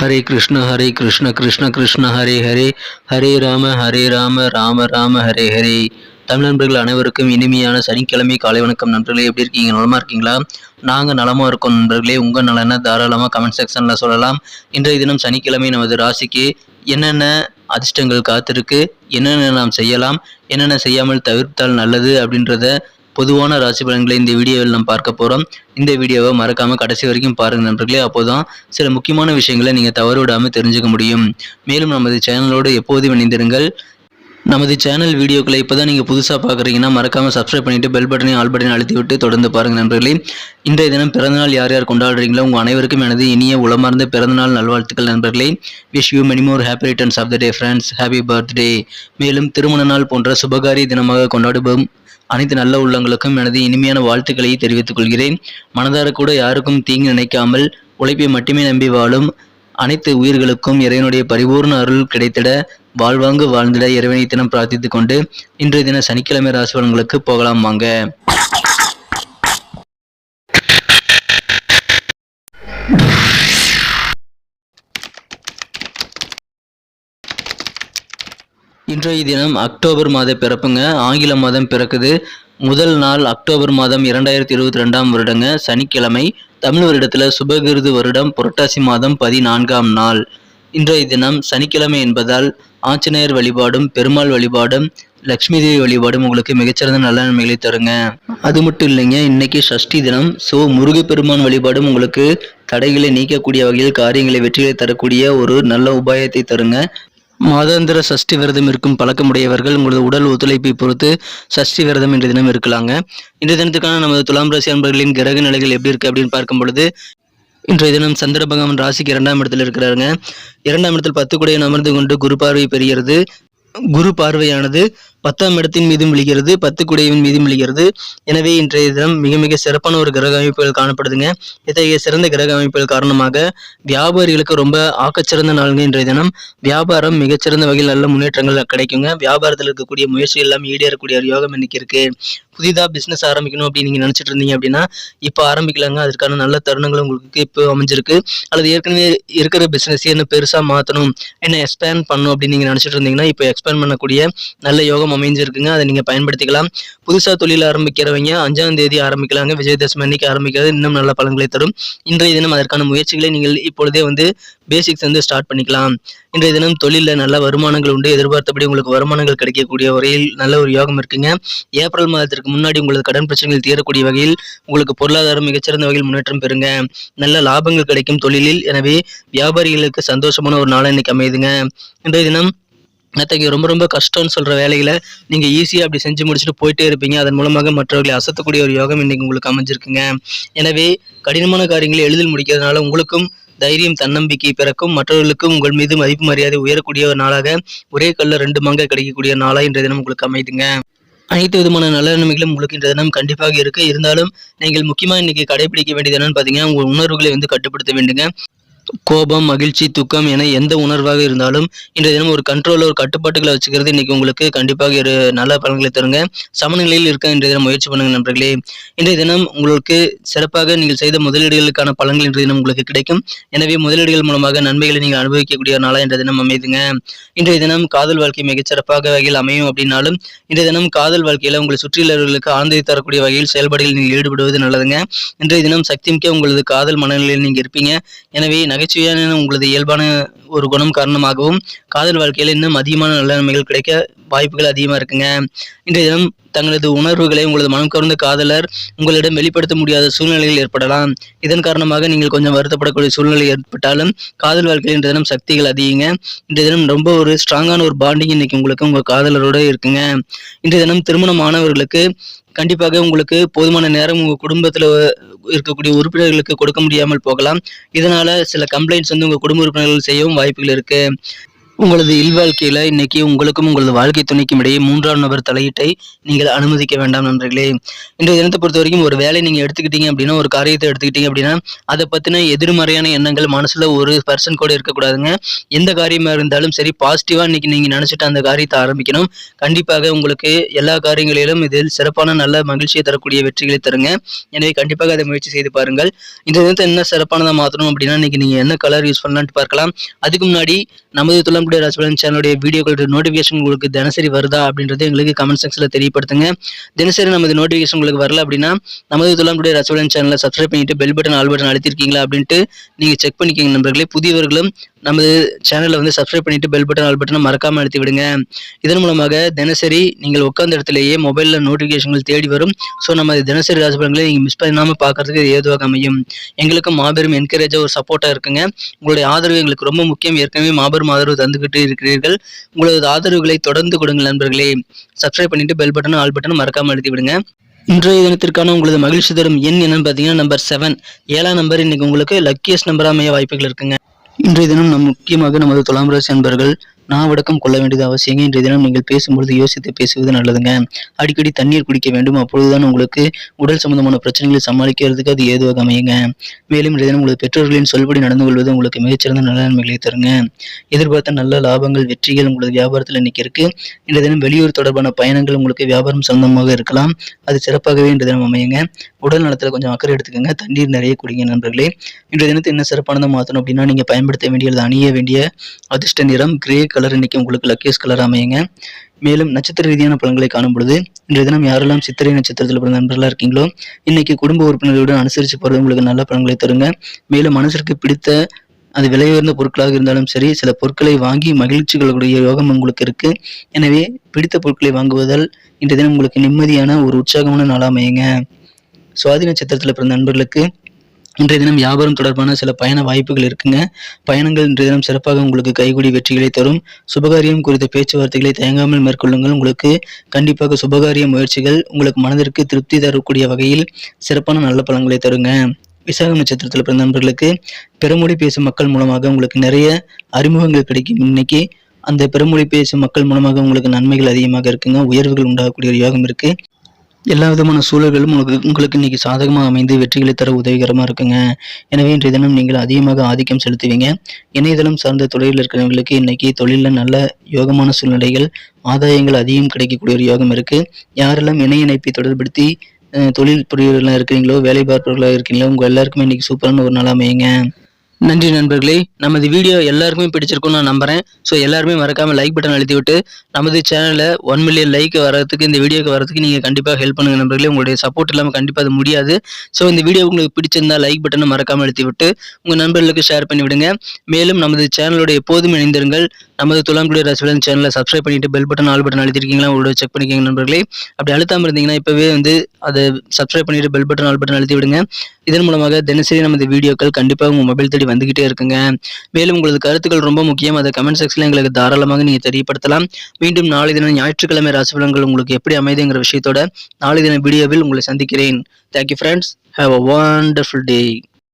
ஹரே கிருஷ்ண ஹரே கிருஷ்ண கிருஷ்ண கிருஷ்ண ஹரே ஹரே. ஹரே ராம ஹரே ராம ராம ராம ஹரே ஹரே. தமிழ் நண்பர்கள் அனைவருக்கும் இனிமையான சனிக்கிழமை காலை வணக்கம் நண்பர்களே. எப்படி இருக்கீங்க? நலமாக இருக்கீங்களா? நாங்கள் நலமாக இருக்கோம் நண்பர்களே. உங்கள் நலனை தாராளமாக கமெண்ட் செக்ஷனில் சொல்லலாம். இன்றைய தினம் சனிக்கிழமை நமது ராசிக்கு என்னென்ன அதிர்ஷ்டங்கள் காத்திருக்கு? என்னென்ன நாம் செய்யலாம்? என்னென்ன செய்யாமல் தவிர்த்தால் நல்லது அப்படின்றத பொதுவான ராசி பலன்களை இந்த வீடியோவில் நாம் பார்க்க போகிறோம் இந்த வீடியோவை மறக்காமல் கடைசி வரைக்கும் பாருங்கள் நண்பர்களே. அப்போதான் சில முக்கியமான விஷயங்களை நீங்கள் தவறு விடாமல் தெரிஞ்சுக்க முடியும். மேலும் நமது சேனலோடு எப்போதும் இணைந்திருங்கள். நமது சேனல் வீடியோக்களை இப்போ தான் நீங்கள் புதுசாக பார்க்குறீங்கன்னா மறக்காமல் சப்ஸ்கிரைப் பண்ணிவிட்டு பெல் பட்டனையும் ஆல் பட்டனையும் அழுத்தி விட்டு தொடர்ந்து பாருங்கள் நண்பர்களே. இன்றைய தினம் பிறந்தநாள் யார் யார் கொண்டாடுறீங்களோ உங்கள் அனைவருக்கும் எனது இனிய உளமார்ந்த பிறந்தநாள் நல்வாழ்த்துக்கள் நண்பர்களே. Wish you many more happy returns of the day friends happy birthday மேலும் திருமண நாள் போன்ற சுபகாரிய தினமாக கொண்டாடுவோம். அனைத்து நல்ல உள்ளங்களுக்கும் எனது இனிமையான வாழ்த்துக்களை தெரிவித்துக் கொள்கிறேன். மனதார கூட யாருக்கும் தீங்கு நினைக்காமல் உழைப்பை மட்டுமே நம்பி வாழும் அனைத்து உயிர்களுக்கும் இறைவனுடைய பரிபூர்ண அருள் கிடைத்திட வாழ்வாங்கு வாழ்ந்திட இறைவனை தினம் பிரார்த்தித்துக் கொண்டு இன்றைய தின சனிக்கிழமை ராசி பலன்களுக்கு போகலாம் வாங்க. இன்றைய தினம் அக்டோபர் மாத பிறப்புங்க. ஆங்கில மாதம் பிறக்குது. முதல் நாள் அக்டோபர் மாதம் இரண்டாயிரத்தி இருபத்தி ரெண்டாம் வருடங்க. சனிக்கிழமை தமிழ் வருடத்தில் சுபகிருது வருடம் புரட்டாசி மாதம் பதினான்காம் நாள். இன்றைய தினம் சனிக்கிழமை என்பதால் ஆஞ்சநேயர் வழிபாடும் பெருமாள் வழிபாடும் லக்ஷ்மி தேவி வழிபாடும் உங்களுக்கு மிகச்சிறந்த நல்ல நன்மைகளை தருங்க. அது மட்டும் இல்லைங்க இன்னைக்கு சஷ்டி தினம். ஸோ முருகப்பெருமான் வழிபாடும் உங்களுக்கு தடைகளை நீக்கக்கூடிய வகையில் காரியங்களை வெற்றிகளை தரக்கூடிய ஒரு நல்ல உபாயத்தை தருங்க. மாதாந்திர சஷ்டி விரதம் இருக்கும் பழக்கமுடையவர்கள் உங்களது உடல் ஒத்துழைப்பை பொறுத்து சஷ்டி விரதம் இன்றைய தினம் இருக்கலாங்க. இன்றைய தினத்துக்கான நமது துலாம் ராசி அன்பர்களின் கிரக நிலைகள் எப்படி இருக்கு அப்படின்னு பார்க்கும் பொழுது இன்றைய தினம் சந்திர பகவான் ராசிக்கு இரண்டாம் இடத்துல இருக்கிறாருங்க. இரண்டாம் இடத்தில் பத்து குடையை அமர்ந்து கொண்டு குரு பார்வை பெறுகிறது. குரு பார்வையானது பத்தாம் இடத்தின் மீதும் விழுகிறது பத்து குடையின் மீதும் விழுகிறது. எனவே இன்றைய தினம் மிக மிக சிறப்பான ஒரு கிரக அமைப்புகள் காணப்படுதுங்க. இத்தகைய சிறந்த கிரக அமைப்புகள் காரணமாக வியாபாரிகளுக்கு ரொம்ப ஆக்கச்சிறந்த நாளுங்க இன்றைய தினம். வியாபாரம் மிகச்சிறந்த வகையில் நல்ல முன்னேற்றங்கள் கிடைக்குங்க. வியாபாரத்தில் இருக்கக்கூடிய முயற்சிகள் எல்லாம் ஈடேறக்கூடிய ஒரு யோகம் இன்னைக்கு இருக்கு. புதிதாக பிஸ்னஸ் ஆரம்பிக்கணும் அப்படின்னு நீங்கள் நினச்சிட்டு இருந்தீங்க அப்படின்னா இப்போ ஆரம்பிக்கலாங்க. அதற்கான நல்ல தருணங்கள் உங்களுக்கு இப்போ அமைஞ்சிருக்கு. அல்லது ஏற்கனவே இருக்கிற பிஸ்னஸ் என்ன பெருசாக மாற்றணும் என்ன எக்ஸ்பேண்ட் பண்ணணும் அப்படின்னு நீங்கள் நினச்சிட்டு இருந்தீங்கன்னா இப்போ எக்ஸ்பேண்ட் பண்ணக்கூடிய நல்ல யோகம் அமைஞ்சிருக்குங்க. அதை நீங்கள் பயன்படுத்திக்கலாம். புதுசாக தொழில் ஆரம்பிக்கிறவங்க அஞ்சாம் தேதி ஆரம்பிக்கலாங்க. விஜயதசமி அன்னைக்கு ஆரம்பிக்கிறது. இன்னும் நல்ல பலன்களை தரும். இன்றைய தினம் அதற்கான முயற்சிகளை நீங்கள் இப்பொழுதே வந்து பேசிக்ஸ் வந்து ஸ்டார்ட் பண்ணிக்கலாம். இன்றைய தினம் தொழிலில் நல்ல வருமானங்கள் உண்டு. எதிர்பார்த்தபடி உங்களுக்கு வருமானங்கள் கிடைக்கக்கூடிய வரையில் நல்ல ஒரு யோகம் இருக்குங்க. ஏப்ரல் மாதத்திற்கு முன்னாடி உங்களது கடன் பிரச்சனைகள் தீரக்கூடிய வகையில் உங்களுக்கு பொருளாதாரம் மிகச்சிறந்த வகையில் முன்னேற்றம் பெறுங்க. நல்ல லாபங்கள் கிடைக்கும் தொழிலில். எனவே வியாபாரிகளுக்கு சந்தோஷமான ஒரு நாள் இன்னைக்கு அமையுதுங்க. இன்றைய தினம் நேற்றுக்கு ரொம்ப ரொம்ப கஷ்டம்னு சொல்கிற வேலைகளை நீங்கள் ஈஸியாக அப்படி செஞ்சு முடிச்சுட்டு போயிட்டே இருப்பீங்க. அதன் மூலமாக மற்றவர்களை அசத்தக்கூடிய ஒரு யோகம் இன்னைக்கு உங்களுக்கு அமைஞ்சிருக்குங்க. எனவே கடினமான காரியங்களை எளிதில் முடிக்கிறதுனால உங்களுக்கும் தைரியம் தன்னம்பிக்கை பிறக்கும். மற்றவர்களுக்கும் உங்கள் மீது மதிப்பு மரியாதை உயரக்கூடிய ஒரு நாளாக ஒரே கல்ல ரெண்டு மங்க கிடைக்கக்கூடிய நாளாக இன்றைய தினம் உங்களுக்கு அமைதுங்க. அனைத்து விதமான நல்ல நன்மைகளும் உங்களுக்கு இன்றைய தினம் கண்டிப்பாக இருக்கு. இருந்தாலும் நீங்கள் முக்கியமாக இன்னைக்கு கடைபிடிக்க வேண்டியது என்னன்னு பார்த்தீங்கன்னா உங்கள் உணர்வுகளை வந்து கட்டுப்படுத்த வேண்டுங்க. கோபம் மகிழ்ச்சி துக்கம் என எந்த உணர்வாக இருந்தாலும் இன்றைய தினம் ஒரு கண்ட்ரோல் ஒரு கட்டுப்பாட்டுகளை வச்சுக்கிறது இன்னைக்கு உங்களுக்கு கண்டிப்பாக ஒரு நல்ல பலன்களை தருங்க. சமநிலையில் இருக்க இன்றைய தினம் முயற்சி பண்ணுங்க நண்பர்களே. இன்றைய தினம் உங்களுக்கு சிறப்பாக நீங்கள் செய்த முதலீடுகளுக்கான பலன்கள் இன்றைய தினம் உங்களுக்கு கிடைக்கும். எனவே முதலீடுகள் மூலமாக நன்மைகளை நீங்கள் அனுபவிக்கக்கூடிய நாளாக இன்றைய தினம் அமைதுங்க. இன்றைய தினம் காதல் வாழ்க்கை மிகச்சிறப்பாக வகையில் அமையும் அப்படின்னாலும் இன்றைய தினம் காதல் வாழ்க்கையில உங்களை சுற்றியுள்ளவர்களுக்கு ஆனந்தை தரக்கூடிய வகையில் செயல்பாடுகளில் நீங்கள் ஈடுபடுவது நல்லதுங்க. இன்றைய தினம் சக்தி மிக்க உங்களது காதல் மனநிலையில் நீங்கள் இருப்பீங்க. எனவே நகைச்சுவையான உங்களது இயல்பான ஒரு குணம் காரணமாகவும் காதல் வாழ்க்கையில் இன்னும் அதிகமான நல்ல நன்மைகள் கிடைக்க வாய்ப்புகள் அதிகமாக இருக்குங்க. இன்றைய தினம் தங்களது உணர்வுகளை உங்களது மனம் கவர்ந்த காதலர் உங்களிடம் வெளிப்படுத்த முடியாத சூழ்நிலைகள் ஏற்படலாம். இதன் காரணமாக நீங்கள் கொஞ்சம் வருத்தப்படக்கூடிய சூழ்நிலை ஏற்பட்டாலும் காதல் வாழ்க்கையில் இன்றைய தினம் சக்திகள் அதிகங்க. இன்றைய தினம் ரொம்ப ஒரு ஸ்ட்ராங்கான ஒரு பாண்டிங் இன்னைக்கு உங்களுக்கு உங்கள் காதலரோட இருக்குங்க. இன்றைய தினம் திருமணமானவர்களுக்கு கண்டிப்பாக உங்களுக்கு போதுமான நேரம் உங்கள் குடும்பத்தில் இருக்கக்கூடிய உறுப்பினர்களுக்கு கொடுக்க முடியாமல் போகலாம். இதனால சில கம்ப்ளைண்ட்ஸ் வந்து உங்கள் குடும்ப உறுப்பினர்கள் செய்யவும் வாய்ப்புகள் இருக்குது உங்களது இல்வாழ்க்கையில இன்னைக்கு உங்களுக்கும் உங்களது வாழ்க்கை துணைக்கும் இடையே மூன்றாம் நபர் தலையீட்டை நீங்கள் அனுமதிக்க வேண்டாம் நண்பர்களே. இன்றைய தினத்தை பொறுத்த வரைக்கும் ஒரு வேலை நீங்க எடுத்துக்கிட்டீங்க அப்படின்னா ஒரு காரியத்தை எடுத்துக்கிட்டீங்க அப்படின்னா அதை பத்தின எதிர்மறையான எண்ணங்கள் மனசுல ஒரு பர்சன் கூட இருக்கக்கூடாதுங்க. எந்த காரியமா இருந்தாலும் சரி பாசிட்டிவா இன்னைக்கு நீங்க நினைச்சிட்டு அந்த காரியத்தை ஆரம்பிக்கணும். கண்டிப்பாக உங்களுக்கு எல்லா காரியங்களிலும் இதில் சிறப்பான நல்ல மகிழ்ச்சியை தரக்கூடிய வெற்றிகளை தருங்க. எனவே கண்டிப்பாக அதை முயற்சி செய்து பாருங்கள். இந்த தினத்தை என்ன சிறப்பானதாக மாற்றணும் அப்படின்னா இன்னைக்கு நீங்க என்ன கலர் யூஸ் பண்ணலாம்னு பார்க்கலாம். அதுக்கு முன்னாடி நமது நம்முடைய ராசிபலன் சேனலுடைய வீடியோக்களுடைய நோட்டிஃபிகேஷன் உங்களுக்கு தினசரி வருதா அப்படின்றது எங்களுக்கு கமெண்ட் செக்ஷனில் தெரியப்படுத்துங்க. தினசரி நமது நோட்டிஃபிகேஷன் உங்களுக்கு வரல அப்படின்னா நமது துளம்புடைய ராசிபலன் சேனலை சப்ஸ்கிரைப் பண்ணிட்டு பெல் பட்டன் ஆல் பட்டன் அழுத்திருக்கீங்களா அப்படின்ட்டு நீங்கள் செக் பண்ணிக்கோங்க நண்பர்களே. புதியவர்களும் நமது சேனலை வந்து சப்ஸ்கிரைப் பண்ணிட்டு பெல் பட்டன் ஆல் பட்டனை மறக்காமல் அழுத்தி விடுங்க. இதன் மூலமாக தினசரி நீங்கள் உட்கார்ந்த இடத்துலையே மொபைலில் நோட்டிஃபிகேஷன்கள் தேடி வரும். ஸோ நம்ம தினசரி ராசிபலன்களை நீங்கள் மிஸ் பண்ணாமல் பார்க்கறதுக்கு இது ஏதுவாக அமையும். எங்களுக்கு மாபெரும் என்கரேஜாக ஒரு சப்போர்ட்டாக இருக்குங்க. உங்களுடைய ஆதரவு எங்களுக்கு ரொம்ப முக்கியம். ஏற்கனவே மாபெரும் ஆதரவு தந்துக்கிட்டு இருக்கிறீர்கள். உங்களது ஆதரவுகளை தொடர்ந்து கொடுங்கள் நண்பர்களே. சப்ஸ்கிரைப் பண்ணிட்டு பெல் பட்டனும் ஆல் பட்டனும் மறக்காமல் அழுத்தி விடுங்க. இன்றைய தினத்திற்கான உங்களது மகிழ்ச்சி தரும் எண் என்னன்னு பார்த்தீங்கன்னா நம்பர் செவன் ஏழாம் நம்பர் இன்னைக்கு உங்களுக்கு லக்கியஸ்ட் நம்பராக அமைய வாய்ப்புகள் இருக்குங்க. இன்றைய தினம் நம் முக்கியமாக நமது துலாம் ராசி அன்பர்கள் நாவடக்கம் கொள்ள வேண்டியது அவசியங்க. இன்றைய தினம் நீங்கள் பேசும்பொழுது யோசித்து பேசுவது நல்லதுங்க. அடிக்கடி தண்ணீர் குடிக்க வேண்டும். அப்பொழுதுதான் உங்களுக்கு உடல் சம்பந்தமான பிரச்சனைகளை சமாளிக்கிறதுக்கு அது ஏதுவாக அமையுங்க. மேலும் இன்றைய தினம் உங்களது பெற்றோர்களின் சொல்படி நடந்து கொள்வது உங்களுக்கு மிகச்சிறந்த நல்ல நன்மைகளை தருங்க. எதிர்பார்த்த நல்ல லாபங்கள் வெற்றிகள் உங்களது வியாபாரத்தில் இன்னைக்கு இருக்கு. இன்றைய தினம் வெளியூர் தொடர்பான பயணங்கள் உங்களுக்கு வியாபாரம் சொந்தமாக இருக்கலாம். அது சிறப்பாகவே இன்றைய தினம் அமையுங்க. உடல் நலத்தில் கொஞ்சம் அக்கறை எடுத்துக்கோங்க. தண்ணீர் நிறைய குடிங்க நண்பர்களே. இன்றைய தினத்தை என்ன சிறப்பானதாக மாற்றணும் அப்படின்னா நீங்கள் பயன்படுத்த வேண்டியது அணிய வேண்டிய அதிர்ஷ்ட நிறம் கிரே கலர் இன்னைக்கு உங்களுக்கு லக்கேஸ் கலர் அமையுங்க. மேலும் நட்சத்திர ரீதியான பலன்களை காணும் பொழுது இன்றைய தினம் யாரெல்லாம் சித்திரை நட்சத்திரத்தில் பிறந்த நண்பர்களாக இருக்கீங்களோ இன்னைக்கு குடும்ப உறுப்பினர்களுடன் அனுசரித்து போகிறது உங்களுக்கு நல்ல பலன்களை தருங்க. மேலும் மனசிற்கு பிடித்த அது விலை உயர்ந்த பொருட்களாக இருந்தாலும் சரி சில பொருட்களை வாங்கி மகிழ்ச்சிகளுடைய யோகம் உங்களுக்கு இருக்கு. எனவே பிடித்த பொருட்களை வாங்குவதால் இன்றைய தினம் உங்களுக்கு நிம்மதியான ஒரு உற்சாகமான நாளாக அமையுங்க. சுவாதி நட்சத்திரத்தில் பிறந்த நண்பர்களுக்கு இன்றைய தினம் வியாபாரம் தொடர்பான சில பயண வாய்ப்புகள் இருக்குங்க. பயணங்கள் இன்றைய தினம் சிறப்பாக உங்களுக்கு கைகூடி வெற்றிகளை தரும். சுபகாரியம் குறித்த பேச்சுவார்த்தைகளை தயங்காமல் மேற்கொள்ளுங்கள். உங்களுக்கு கண்டிப்பாக சுபகாரிய முயற்சிகள் உங்களுக்கு மனதிற்கு திருப்தி தரக்கூடிய வகையில் சிறப்பான நல்ல பலன்களை தருங்க. விசாக நட்சத்திரத்தில் பிறந்த நண்பர்களுக்கு பெருமொழி பேசும் மக்கள் மூலமாக உங்களுக்கு நிறைய அறிமுகங்கள் கிடைக்கும். இன்னைக்கு அந்த பெருமொழி பேசும் மக்கள் மூலமாக உங்களுக்கு நன்மைகள் அதிகமாக இருக்குங்க. உயர்வுகள் உண்டாகக்கூடிய ஒரு யோகம் இருக்குது எல்லா விதமான சூழல்களும் உங்களுக்கு உங்களுக்கு இன்னைக்கு சாதகமாக அமைந்து வெற்றிகளை தர உதவிகரமாக இருக்குங்க. எனவே இன்றைய தினம் நீங்கள் அதிகமாக ஆதிக்கம் செலுத்துவீங்க. இணையதளம் சார்ந்த தொழிலில் இருக்கிறவங்களுக்கு இன்னைக்கு தொழிலில் நல்ல யோகமான சூழ்நிலைகள் ஆதாயங்கள் அதிகம் கிடைக்கக்கூடிய ஒரு யோகம் இருக்குது யாரெல்லாம் இணைய இணைப்பை தொடர்படுத்தி தொழில் புரியவர்களாக இருக்கிறீங்களோ வேலை பார்ப்பவர்களாக இருக்கீங்களோ உங்கள் எல்லாருக்குமே இன்னைக்கு சூப்பரான ஒரு நாள் அமையுங்க. நன்றி நண்பர்களே. நமது வீடியோ எல்லாருக்குமே பிடிச்சிருக்கும்னு நான் நம்புறேன். ஸோ எல்லாருமே மறக்காமல் லைக் பட்டன் அழுத்தி விட்டு நமது சேனலில் ஒன் மில்லியன் லைக் வரதுக்கு இந்த வீடியோக்கு வரதுக்கு நீங்கள் கண்டிப்பாக ஹெல்ப் பண்ணுங்க நண்பர்களே. உங்களுடைய சப்போர்ட் இல்லாமல் கண்டிப்பாக அது முடியாது. ஸோ இந்த வீடியோ உங்களுக்கு பிடிச்சிருந்தா லைக் பட்டனை மறக்காமல் அழுத்தி விட்டு உங்கள் நண்பர்களுக்கு ஷேர் பண்ணிவிடுங்க மேலும் நமது சேனலோட எப்போதும் இணைந்திருங்கள். நமது துலாங்குடி ரசிகன் சேனலை சப்ஸ்கிரைப் பண்ணிவிட்டு பெல் பட்டன் ஆல் பட்டன் அழுத்திருக்கீங்களா? உங்களோட செக் பண்ணிக்கோங்க நண்பர்களே. அப்படி அழுத்தாமல் இருந்தீங்கன்னா இப்போவே வந்து அதை சப்ஸ்கிரைப் பண்ணிவிட்டு பெல் பட்டன் ஆல் பட்டன் அழுத்தி விடுங்க. இதன் மூலமாக தினசரி நமது வீடியோக்கள் கண்டிப்பாக உங்கள் மொபைல் தேடி வந்துகிட்டே இருக்குங்க. மேலும் உங்களது கருத்துக்கள் ரொம்ப முக்கியம். அதை கமெண்ட் செக்ஷனில் எங்களுக்கு தாராளமாக நீங்கள் தெரியப்படுத்தலாம். மீண்டும் நாளை தினம் ஞாயிற்றுக்கிழமை ராசி பலன்கள் உங்களுக்கு எப்படி அமைதுங்கிற விஷயத்தோட நாளை தின வீடியோவில் உங்களை சந்திக்கிறேன். Thank you friends have a wonderful day